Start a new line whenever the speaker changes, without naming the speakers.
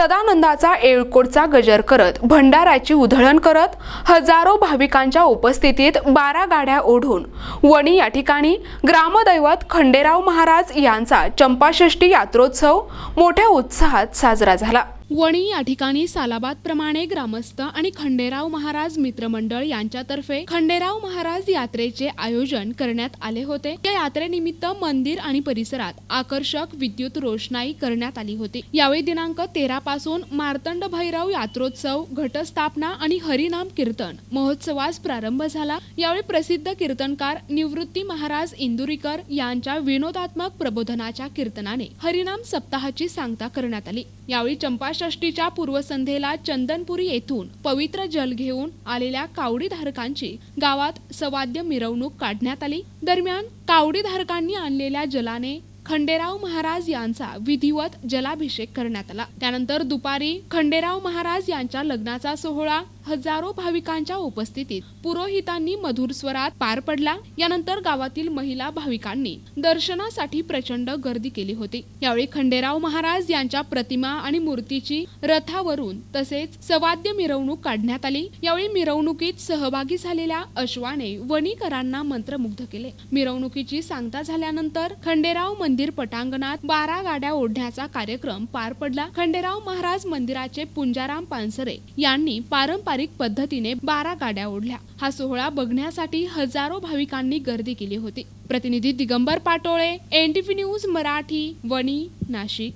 सदानंदाचा एळकोटचा गजर करत भंडाऱ्याची उधळण करत हजारो भाविकांच्या उपस्थितीत बारा गाड्या ओढून वणी या ठिकाणी ग्रामदैवत खंडेराव महाराज यांचा चंपाषष्ठी यात्रोत्सव मोठ्या उत्साहात साजरा झाला. वणी या ठिकाणी सालाबाद प्रमाणे ग्रामस्थ आणि खंडेराव महाराज मित्रमंडळ यांच्यातर्फे खंडेराव महाराज यात्रेचे आयोजन करण्यात आले होते. या यात्रेनिमित्त मंदिर आणि परिसरात आकर्षक विद्युत रोषणाई करण्यात आली होती. यावेळी दिनांक तेरा पासून मार्तंड भैरव यात्रोत्सव घटस्थापना आणि हरिनाम कीर्तन महोत्सवास प्रारंभ झाला. यावेळी प्रसिद्ध कीर्तनकार निवृत्ती महाराज इंदुरीकर यांच्या विनोदात्मक प्रबोधनाच्या कीर्तनाने हरिनाम सप्ताहाची सांगता करण्यात आली. यावेळी महाषष्टीच्या पूर्वसंध्येला चंदनपुरी येथून पवित्र जल घेऊन आलेल्या कावडी धारकांची गावात सवाद्य मिरवणूक काढण्यात आली. दरम्यान कावडी धारकांनी आणलेल्या जलाने खंडेराव महाराज यांचा विधिवत जलाभिषेक करण्यात आला. त्यानंतर दुपारी खंडेराव महाराज यांच्या लग्नाचा सोहळा हजारो भाविकांच्या उपस्थितीत पुरोहितांनी मधुर स्वरात पार पडला. यानंतर गावातील महिला भाविकांनी दर्शनासाठी प्रचंड गर्दी केली होती. यावेळी खंडेराव महाराज यांच्या प्रतिमा आणि मूर्तीची रथावरून तसेच सवाद्य मिरवणूक काढण्यात आली. यावेळी मिरवणुकीत सहभागी झालेल्या अश्वाने वणीकरांना मंत्रमुग्ध केले. मिरवणुकीची सांगता झाल्यानंतर खंडेराव मंदिर पटांगणात बारा गाड्या ओढण्याचा कार्यक्रम पार पडला. खंडेराव महाराज मंदिराचे पुंजाराम पानसरे यांनी पारंपरिक पारंपरिक पद्धतीने बारा गाड्या ओढल्या. हा सोहळा बघण्यासाठी हजारो भाविकांनी गर्दी केली होती. प्रतिनिधी दिगंबर पाटोळे एनटीव्ही न्यूज मराठी वणी नाशिक.